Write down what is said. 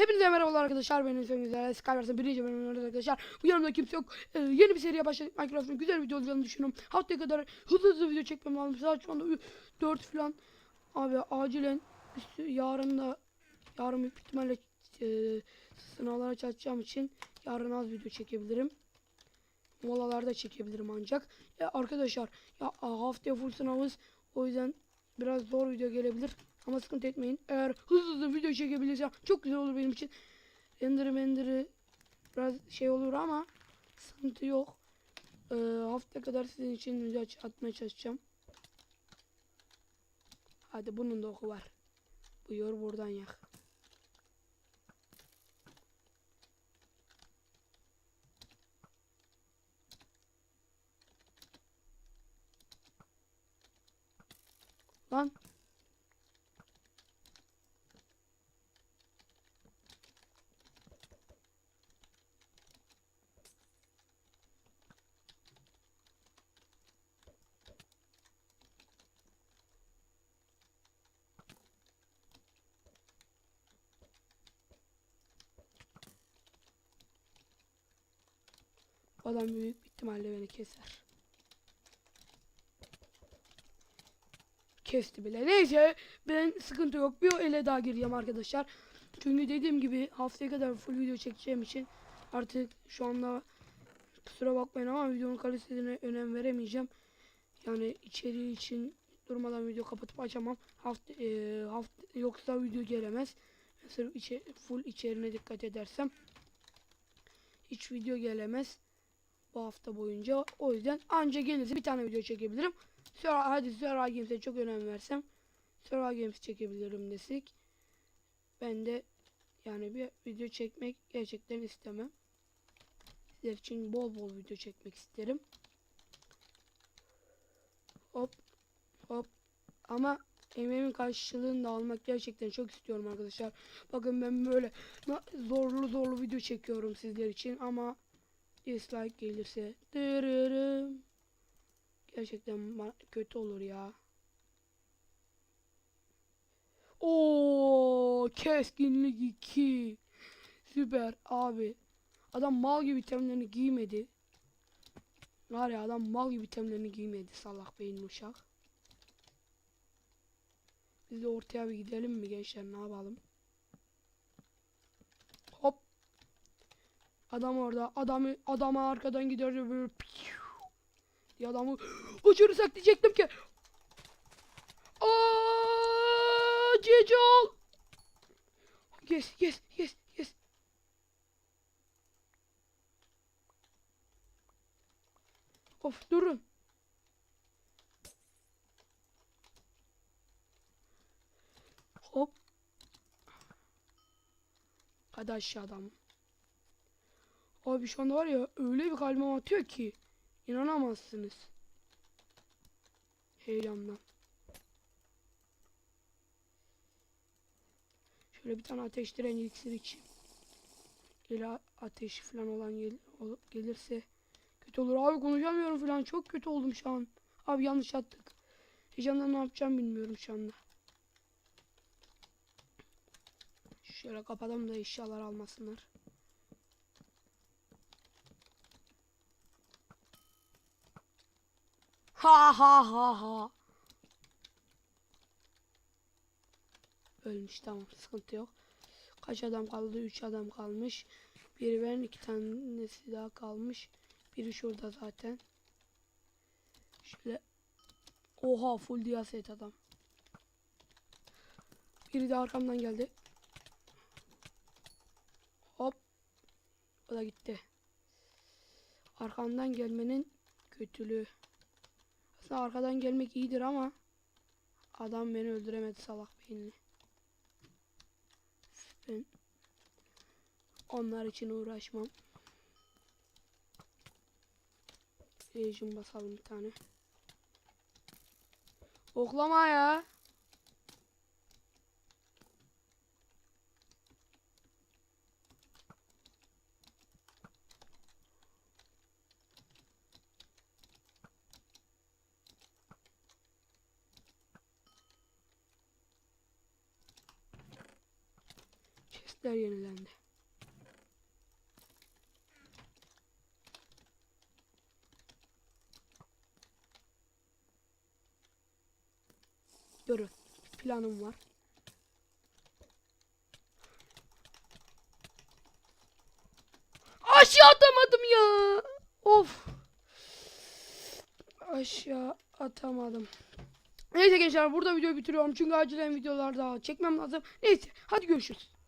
Hepinize merhabalar arkadaşlar. Benim ismim Güzel. Skyverse'ın birinci bölümünde arkadaşlar. Bu yanımda kimse yok. Ee, yeni bir seriye başladık. Minecraft'ın güzel video olacağını düşünüyorum. Haftaya kadar hızlı hızlı video çekmem lazım. Saat şu anda 4 falan. Abi acilen yarın da yarın büyük ihtimalle e, sınavlara çalışacağım için yarın az video çekebilirim. Molalarda çekebilirim ancak. Ya arkadaşlar ya haftaya full sınavız. O yüzden biraz zor video gelebilir. Ama sıkıntı etmeyin. Eğer hızlı hızlı video çekebilirsem çok güzel olur benim için. Render'ı mender'ı biraz şey olur ama sıkıntı yok. Ee, hafta kadar sizin için video atmaya çalışacağım. Hadi bunun da oku var. Buyur buradan yak. Lan adam büyük ihtimalle beni keser. Kesti bile. Neyse ben sıkıntı yok. Bir ele daha gireceğim arkadaşlar. Çünkü dediğim gibi haftaya kadar full video çekeceğim için artık şu anda kusura bakmayın ama videonun kalitesine önem veremeyeceğim. Yani içeriği için durmadan video kapatıp açamam. Hafta, e, hafta yoksa video gelemez. Sırf içe, full içeriğine dikkat edersem hiç video gelemez bu hafta boyunca. O yüzden anca gelirse bir tane video çekebilirim. Sonra hadi Survival Games'e çok önem versem Survival Games çekebilirim desek ben de yani bir video çekmek gerçekten istemem. Sizler için bol bol video çekmek isterim. Hop hop ama emeğimin karşılığını da almak gerçekten çok istiyorum arkadaşlar. Bakın ben böyle zorlu zorlu video çekiyorum sizler için ama dislike gelirse dırırım. Gerçekten kötü olur ya. Oo, keskinlik 2. Süper abi. Adam mal gibi itemlerini giymedi. Var ya adam mal gibi itemlerini giymedi salak beyinli uşak. Biz de ortaya bir gidelim mi gençler ne yapalım? Hop. Adam orada. Adamı adama arkadan gider böyle diye adamı uçurursak diyecektim ki. Aa, cici ol. Yes, yes, yes, yes. Of durun. Hop. Hadi aşağı adam. Abi şu anda var ya öyle bir kalbim atıyor ki inanamazsınız. Heyecandan. Şöyle bir tane ateş direnci iksir için. Gel ateşi falan olan gel gelirse kötü olur. Abi konuşamıyorum falan. Çok kötü oldum şu an. Abi yanlış attık. Heyecandan ne yapacağım bilmiyorum şu anda. Şöyle kapatalım da eşyalar almasınlar. Ha ha ha ha. Ölmüş tamam sıkıntı yok. Kaç adam kaldı? 3 adam kalmış. Biri ben iki tanesi daha kalmış. Biri şurada zaten. Şöyle. Oha full diyaset adam. Biri de arkamdan geldi. Hop. O da gitti. Arkamdan gelmenin kötülüğü. Aslında arkadan gelmek iyidir ama adam beni öldüremedi salak beyinli. Ben onlar için uğraşmam. Rejim basalım bir tane. Oklama ya. Chestler yenilendi. Görün. Planım var. Aşağı atamadım ya. Of. Aşağı atamadım. Neyse gençler burada videoyu bitiriyorum çünkü acilen videolar daha çekmem lazım. Neyse hadi görüşürüz.